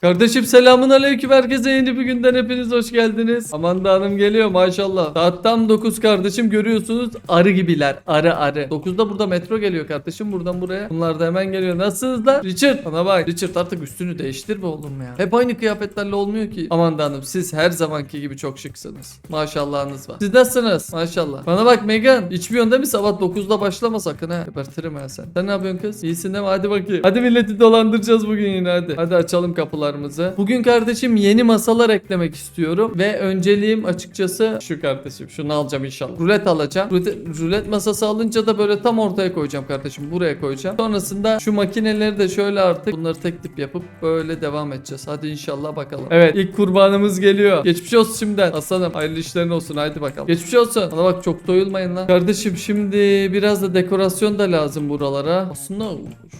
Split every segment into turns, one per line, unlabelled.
Kardeşim selamun aleyküm herkese yeni bir günden hepiniz hoş geldiniz. Amanda Hanım geliyor maşallah. Saat tam 9 kardeşim görüyorsunuz arı gibiler arı arı. 9'da burada metro geliyor kardeşim buradan buraya. Bunlar da hemen geliyor. Nasılsınız lan? Richard bana bak. Richard artık üstünü değiştir be oğlum ya. Hep aynı kıyafetlerle olmuyor ki. Amanda Hanım siz her zamanki gibi çok şıksınız. Maşallahınız var. Siz nasılsınız? Maşallah. Bana bak Megan içmiyorsun değil mi? Sabah 9'da başlama sakın ha. Gebertirim ha sen. Sen ne yapıyorsun kız? İyisin değil mi? Hadi bakayım. Hadi milleti dolandıracağız bugün yine hadi. Hadi açalım kapılarımızı. Bugün kardeşim yeni masalar eklemek istiyorum. Ve önceliğim açıkçası şu kardeşim. Şunu alacağım inşallah. Rulet alacağım. Rulet, rulet masası alınca da böyle tam ortaya koyacağım kardeşim. Buraya koyacağım. Sonrasında şu makineleri de şöyle artık bunları tek tip yapıp böyle devam edeceğiz. Hadi inşallah bakalım. Evet ilk kurbanımız geliyor. Geçmiş olsun şimdiden. Aslanım hayırlı işlerin olsun. Haydi bakalım. Geçmiş olsun. Bana bak çok doyulmayın lan. Kardeşim şimdi biraz da dekorasyon da lazım buralara. Aslında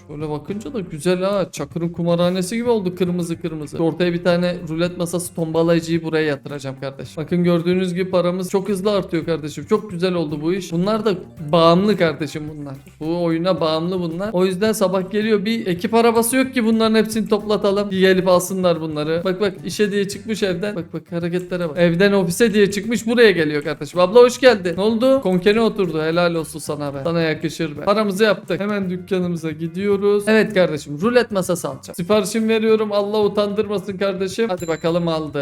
şöyle bakınca da güzel ha. Çakır'ın kumarhanesi gibi oldu kırmızı kırmızı. Ortaya bir tane rulet masası tombalayıcıyı buraya yatıracağım kardeşim. Bakın gördüğünüz gibi paramız çok hızlı artıyor kardeşim. Çok güzel oldu bu iş. Bunlar da bağımlı kardeşim bunlar. Bu oyuna bağımlı bunlar. O yüzden sabah geliyor bir ekip arabası yok ki bunların hepsini toplatalım. Gelip alsınlar bunları. Bak bak işe diye çıkmış evden. Bak bak hareketlere bak. Evden ofise diye çıkmış buraya geliyor kardeşim. Abla hoş geldin. Ne oldu? Konkene oturdu. Helal olsun sana be. Sana yakışır be. Paramızı yaptık. Hemen dükkanımıza gidiyoruz. Evet kardeşim rulet masası alacağım. Siparişimi veriyorum. Allah utandırmasın kardeşim. Hadi bakalım aldık.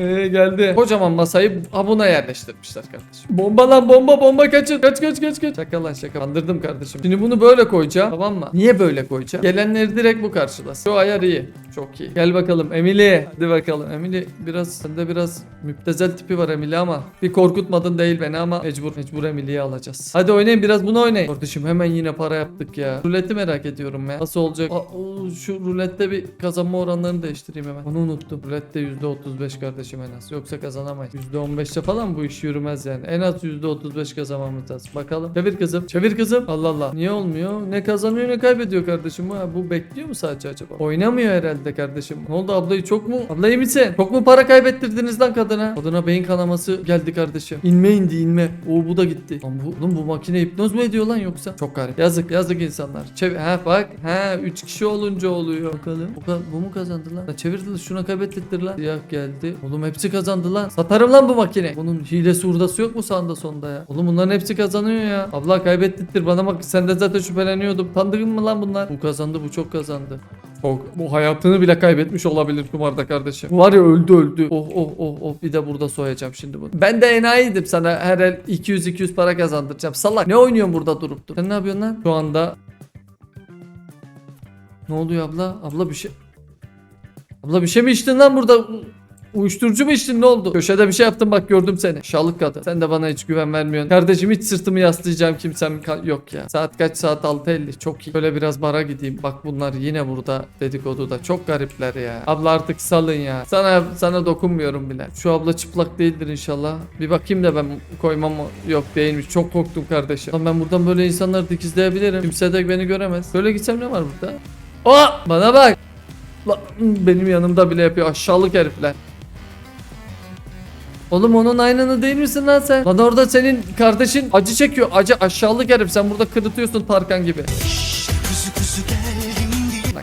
Ee, geldi. Kocaman masayı ha buna yerleştirmişler kardeşim. Bomba lan bomba bomba kaçın. Kaç kaç kaç kaç. Şaka lan şaka. Kandırdım kardeşim. Şimdi bunu böyle koyacağım. Tamam mı? Niye böyle koyacağım? Gelenleri direkt bu karşılasın. Şu ayar iyi. Çok iyi. Gel bakalım Emily. Hadi bakalım. Emily biraz sende biraz müptezel tipi var Emily ama bir korkutmadın değil beni ama mecbur mecbur Emily'yi alacağız. Hadi oynayın biraz bunu oynayın. Kardeşim hemen yine para yaptık ya. Ruleti merak ediyorum ya. Nasıl olacak? Aa, o, şu rulette bir kazanma oranlarını değiştireyim hemen. Onu unuttum. Rulette %35 kardeşim en az. Yoksa kazanamayız. %15'te falan bu iş yürümez yani. En az %35 kazanmamız lazım. Bakalım. Çevir kızım. Çevir kızım. Allah Allah. Niye olmuyor? Ne kazanıyor ne kaybediyor kardeşim. Ha, bu bekliyor mu sadece acaba? Oynamıyor herhalde kardeşim. Ne oldu ablayı çok mu? Abla iyi misin? Çok mu para kaybettirdiniz lan kadına? Kadına beyin kanaması geldi kardeşim. İnme indi inme. Oo bu da gitti. Lan bu, oğlum bu makine hipnoz mu ediyor lan yoksa? Çok garip. Yazık yazık insanlar. Çevir. Ha bak. Ha 3 kişi olunca oluyor. Bakalım. Bu, bu mu kazandı lan? lan çevirdi şuna kaybettirdir lan. Siyah geldi. Oğlum hepsi kazandı lan. Satarım lan bu makine. Bunun hilesi hurdası yok mu sağında sonda ya? Oğlum bunların hepsi kazanıyor ya. Abla kaybettirdir bana bak senden zaten şüpheleniyordum. Tanıdın mı lan bunlar? Bu kazandı bu çok kazandı. Çok. Bu hayatını bile kaybetmiş olabilir kumarda kardeşim. Var ya öldü öldü. Oh oh oh oh. Bir de burada soyacağım şimdi bunu. Ben de enayiydim sana her el 200-200 para kazandıracağım. Salak. Ne oynuyorsun burada durup dur. Sen ne yapıyorsun lan? Şu anda ne oluyor abla? Abla bir şey... Abla bir şey mi içtin lan burada? Uyuşturucu mu içtin ne oldu? Köşede bir şey yaptım bak gördüm seni. Şalık kadın. Sen de bana hiç güven vermiyorsun. Kardeşim hiç sırtımı yaslayacağım kimsem yok ya. Saat kaç saat 6.50 çok iyi. Böyle biraz bara gideyim. Bak bunlar yine burada dedikoduda. Çok garipler ya. Abla artık salın ya. Sana sana dokunmuyorum bile. Şu abla çıplak değildir inşallah. Bir bakayım da ben koymam mı? Yok değilmiş. Çok korktum kardeşim. Lan ben buradan böyle insanları dikizleyebilirim. Kimse de beni göremez. Böyle gitsem ne var burada? Aa bana bak. Lan, benim yanımda bile yapıyor aşağılık herifler. Oğlum onun aynını değil misin lan sen? Lan orada senin kardeşin acı çekiyor. Acı aşağılık herif. Sen burada kırıtıyorsun Tarkan gibi. Lan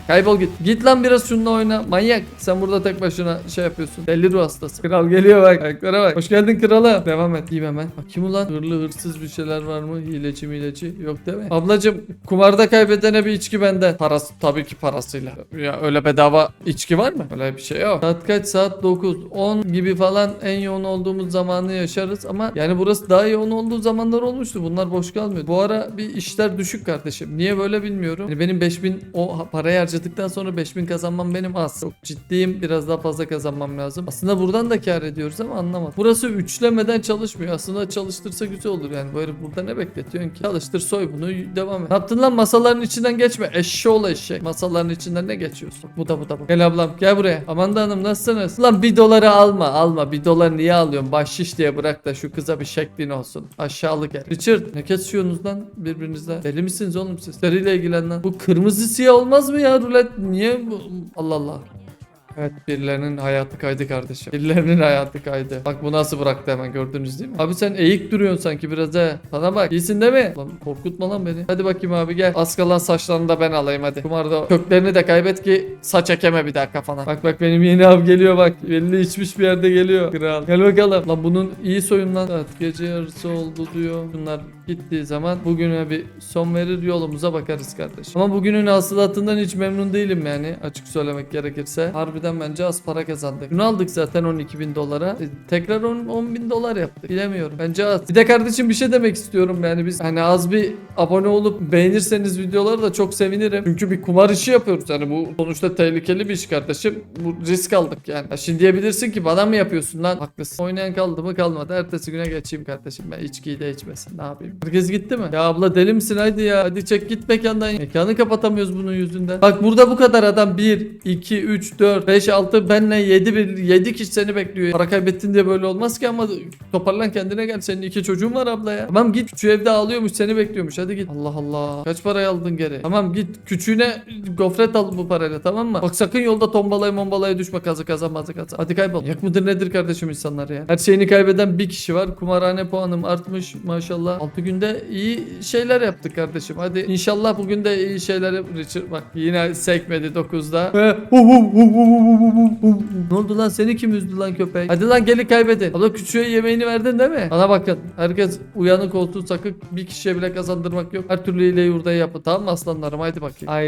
kaybol git. Git lan biraz şununla oyna. Manyak. Sen burada tek başına şey yapıyorsun. Deli ruh hastası. Kral geliyor bak. Ayaklara bak. Hoş geldin krala. Devam et. Giyim hemen. Bakayım ulan. Hırlı hırsız bir şeyler var mı? Hileci mileci. Yok değil mi? Ablacım kumarda kaybedene bir içki benden. Parası tabii ki parasıyla. Ya öyle bedava içki var mı? Öyle bir şey yok. Saat kaç? Saat 9. 10 gibi falan en yoğun olduğumuz zamanı yaşarız ama yani burası daha yoğun olduğu zamanlar olmuştu. Bunlar boş kalmıyor. Bu ara bir işler düşük kardeşim. Niye böyle bilmiyorum. Yani benim 5000 o ha- parayı harcadıktan sonra 5000 kazanmam benim az. Çok ciddiyim. Biraz daha fazla kazanmam lazım. Aslında buradan da kar ediyoruz ama anlamadım. Burası üçlemeden çalışmıyor. Aslında çalıştırsa güzel olur yani. Böyle burada ne bekletiyorsun ki? Çalıştır soy bunu devam et. Ne yaptın lan masaların içinden geçme. Eşşoğlu eşek. Masaların içinden ne geçiyorsun? Bu da bu da bu. Gel ablam gel buraya. Amanda Hanım nasılsınız? Lan bir doları alma alma. Bir dolar niye alıyorsun? Bahşiş diye bırak da şu kıza bir şeklin olsun. Aşağılık el. Richard ne kesiyorsunuz lan birbirinizle? Deli misiniz oğlum siz? Deliyle ilgilen lan. Bu kırmızı siyah olmaz mı ya rulet? Niye? Allah Allah. Evet birilerinin hayatı kaydı kardeşim. Birilerinin hayatı kaydı. Bak bu nasıl bıraktı hemen gördünüz değil mi? Abi sen eğik duruyorsun sanki biraz he. Sana bak. İyisin değil mi? Lan korkutma lan beni. Hadi bakayım abi gel. Az kalan saçlarını da ben alayım hadi. Kumarda köklerini de kaybet ki saç ekeme bir daha kafana. Bak bak benim yeni av geliyor bak. Belli içmiş bir yerde geliyor. Kral. Gel bakalım. Lan bunun iyi soyun lan. Evet gece yarısı oldu diyor. Bunlar gittiği zaman bugüne bir son verir yolumuza bakarız kardeşim. Ama bugünün hasılatından hiç memnun değilim yani açık söylemek gerekirse. Harbiden bence az para kazandık. Bunu aldık zaten 12 bin dolara. E, tekrar 10, 10 bin dolar yaptık. Bilemiyorum. Bence az. Bir de kardeşim bir şey demek istiyorum yani biz hani az bir abone olup beğenirseniz videoları da çok sevinirim. Çünkü bir kumar işi yapıyoruz yani bu sonuçta tehlikeli bir iş kardeşim. Bu risk aldık yani. Ya şimdi diyebilirsin ki bana mı yapıyorsun lan? Haklısın. Oynayan kaldı mı kalmadı. Ertesi güne geçeyim kardeşim ben içkiyi de içmesin. Ne yapayım? Herkes gitti mi? Ya abla deli misin? Haydi ya. Hadi çek git mekandan. Mekanı kapatamıyoruz bunun yüzünden. Bak burada bu kadar adam. 1, 2, 3, 4, 5, 6 benle 7 bir 7 kişi seni bekliyor. Para kaybettin diye böyle olmaz ki ama toparlan kendine gel. Senin iki çocuğun var abla ya. Tamam git şu evde ağlıyormuş seni bekliyormuş. Hadi git. Allah Allah. Kaç parayı aldın geri? Tamam git küçüğüne gofret al bu parayla tamam mı? Bak sakın yolda tombalaya mombalaya düşme kazı kazan bazı kazan. Hadi kaybol. Yak mıdır nedir kardeşim insanlar ya? Her şeyini kaybeden bir kişi var. Kumarhane puanım artmış maşallah. 6 günde iyi şeyler yaptık kardeşim. Hadi inşallah bugün de iyi şeyler. Richard bak yine sekmedi 9'da. Ne oldu lan seni kim üzdü lan köpek? Hadi lan gelin kaybedin. Abla küçüğe yemeğini verdin değil mi? Bana bakın. Herkes uyanık olsun sakın bir kişiye bile kazandırmak yok. Her türlü ile yurdayı yapın. Tamam mı aslanlarım? Haydi bakayım. Ay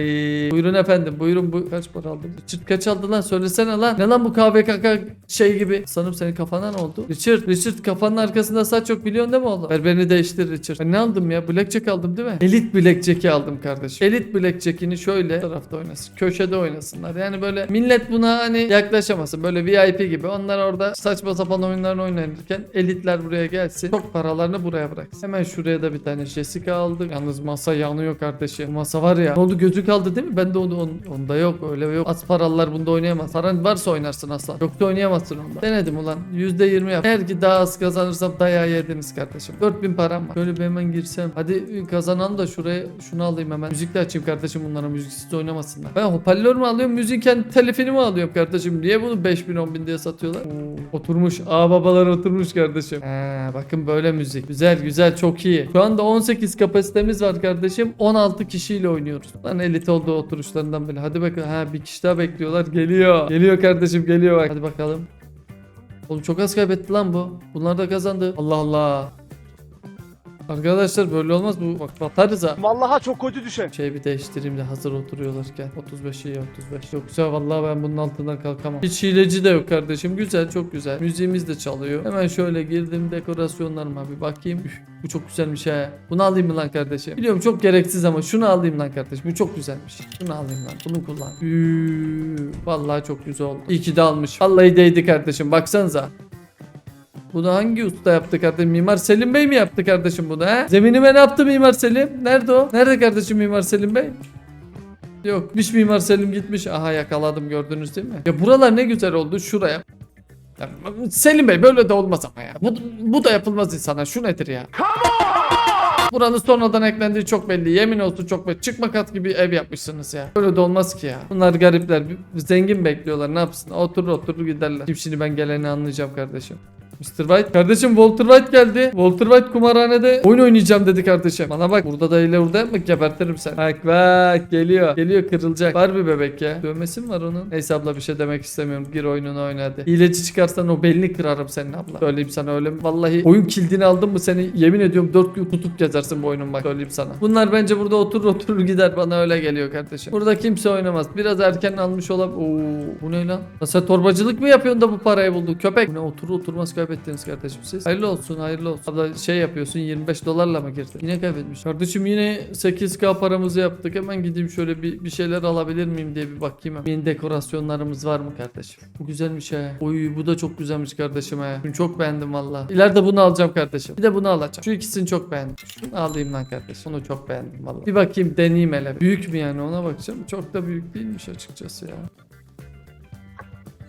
buyurun efendim. Buyurun bu kaç para aldın? Richard kaç aldı lan? Söylesene lan. Ne lan bu KVKK şey gibi? Sanırım senin kafana ne oldu? Richard, Richard kafanın arkasında saç yok biliyorsun değil mi oğlum? Berberini değiştir Richard. Ben ne aldım ya? Blackjack aldım değil mi? Elit Blackjack'i aldım kardeşim. Elit Blackjack'ini şöyle tarafta oynasın. Köşede oynasınlar. Yani böyle millet buna hani yaklaşamasın. Böyle VIP gibi. Onlar orada saçma sapan oyunlarını oynarken elitler buraya gelsin. Çok paralarını buraya bıraksın. Hemen şuraya da bir tane Jessica aldık. Yalnız masa yanıyor kardeşim. Bu masa var ya. Ne oldu gözü kaldı değil mi? Ben de onu, onu- onda yok. Öyle yok. Az paralılar bunda oynayamaz. Paran varsa oynarsın aslan. Yoksa oynayamazsın onda. Denedim ulan. %20 yap. Eğer ki daha az kazanırsam dayağı yediniz kardeşim. 4000 param var. Şöyle bir hemen girsem. Hadi kazanan da şuraya şunu alayım hemen. Müzik de açayım kardeşim bunlara. Müziksiz oynamasınlar. Ben hoparlör mü alıyorum? Müziğin kendi telifini mi alıyorum kardeşim? Niye bunu 5000 10000 diye satıyorlar? Oo, oturmuş. Aa babalar oturmuş kardeşim. He, bakın böyle müzik. Güzel güzel çok iyi. Şu anda 18 kapasitemiz var kardeşim. 16 kişiyle oynuyoruz. Lan elit oldu oturuşlarından bile. Hadi bakalım. Ha bir kişi daha bekliyorlar. Geliyor. Geliyor kardeşim geliyor bak. Hadi bakalım. Oğlum çok az kaybetti lan bu. Bunlar da kazandı. Allah Allah. Arkadaşlar böyle olmaz bu. Bak batarız ha.
Vallahi çok kötü düşer.
Şey bir değiştireyim de hazır oturuyorlarken. 35 iyi 35. Yoksa vallahi ben bunun altından kalkamam. Hiç hileci de yok kardeşim. Güzel çok güzel. Müziğimiz de çalıyor. Hemen şöyle girdim dekorasyonlarıma bir bakayım. Üf, bu çok güzelmiş ha. Bunu alayım mı lan kardeşim? Biliyorum çok gereksiz ama şunu alayım lan kardeşim. Bu çok güzelmiş. Şunu alayım lan. Bunu kullan. Üü, vallahi çok güzel oldu. İyi ki de almış. Vallahi değdi kardeşim. Baksanıza. Bunu hangi usta yaptı kardeşim? Mimar Selim Bey mi yaptı kardeşim bunu he? Zeminime ne yaptı Mimar Selim? Nerede o? Nerede kardeşim Mimar Selim Bey? Yok gitmiş Mimar Selim gitmiş. Aha yakaladım gördünüz değil mi? Ya buralar ne güzel oldu şuraya. Ya, Selim Bey böyle de olmaz ama ya. Bu, bu da yapılmaz insana. Şu nedir ya? Buranın sonradan eklendiği çok belli. Yemin olsun çok belli. Çıkma kat gibi ev yapmışsınız ya. Böyle de olmaz ki ya. Bunlar garipler. Zengin bekliyorlar. Ne yapsın? Oturur oturur giderler. Şimdi ben geleni anlayacağım kardeşim. Mr. White. Kardeşim Walter White geldi. Walter White kumarhanede oyun oynayacağım dedi kardeşim. Bana bak burada da ile burada mı gebertirim sen. Bak bak geliyor. Geliyor kırılacak. Var bir bebek ya. Dövmesi mi var onun? Neyse abla bir şey demek istemiyorum. Gir oyununu oyna hadi. Hileci çıkarsan o belini kırarım senin abla. Söyleyeyim sana öyle mi? Vallahi oyun kilidini aldım mı seni yemin ediyorum 4 gün tutup gezersin bu oyunun bak. Söyleyeyim sana. Bunlar bence burada oturur oturur gider. Bana öyle geliyor kardeşim. Burada kimse oynamaz. Biraz erken almış olabilir. Oo, bu ne lan? Sen torbacılık mı yapıyorsun da bu parayı buldun? Köpek. Bu ne oturur oturmaz kaybettiniz kardeşim siz. Hayırlı olsun hayırlı olsun. Abla şey yapıyorsun 25 dolarla mı girdin? Yine kaybetmiş. Kardeşim yine 8k paramızı yaptık. Hemen gideyim şöyle bir, bir şeyler alabilir miyim diye bir bakayım. hemen. Yeni dekorasyonlarımız var mı kardeşim? Bu güzelmiş he. Oy bu da çok güzelmiş kardeşim he. Bunu çok beğendim valla. İleride bunu alacağım kardeşim. Bir de bunu alacağım. Şu ikisini çok beğendim. Şunu alayım lan kardeşim. Bunu çok beğendim valla. Bir bakayım deneyeyim hele. Büyük mü yani ona bakacağım. Çok da büyük değilmiş açıkçası ya.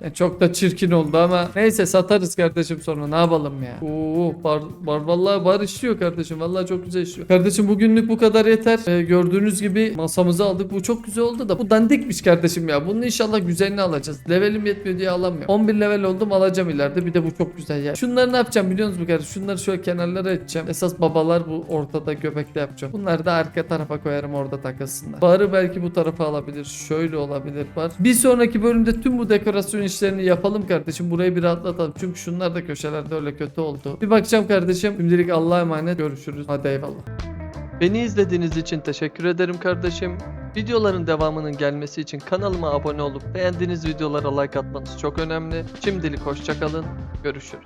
Yani çok da çirkin oldu ama neyse satarız kardeşim sonra ne yapalım ya. Oo bar, bar vallahi bar işliyor kardeşim. Vallahi çok güzel işliyor. Kardeşim bugünlük bu kadar yeter. Ee, gördüğünüz gibi masamızı aldık. Bu çok güzel oldu da bu dandikmiş kardeşim ya. Bunun inşallah güzelini alacağız. Levelim yetmiyor diye alamıyorum. 11 level oldum alacağım ileride. Bir de bu çok güzel ya. Şunları ne yapacağım biliyor musunuz kardeşim? Şunları şöyle kenarlara edeceğim. Esas babalar bu ortada göbekte yapacağım. Bunları da arka tarafa koyarım orada takılsınlar. Barı belki bu tarafa alabilir. Şöyle olabilir bar. Bir sonraki bölümde tüm bu dekorasyon işlerini yapalım kardeşim. Burayı bir rahatlatalım. Çünkü şunlar da köşelerde öyle kötü oldu. Bir bakacağım kardeşim. Şimdilik Allah'a emanet. Görüşürüz. Hadi eyvallah.
Beni izlediğiniz için teşekkür ederim kardeşim. Videoların devamının gelmesi için kanalıma abone olup beğendiğiniz videolara like atmanız çok önemli. Şimdilik hoşçakalın. Görüşürüz.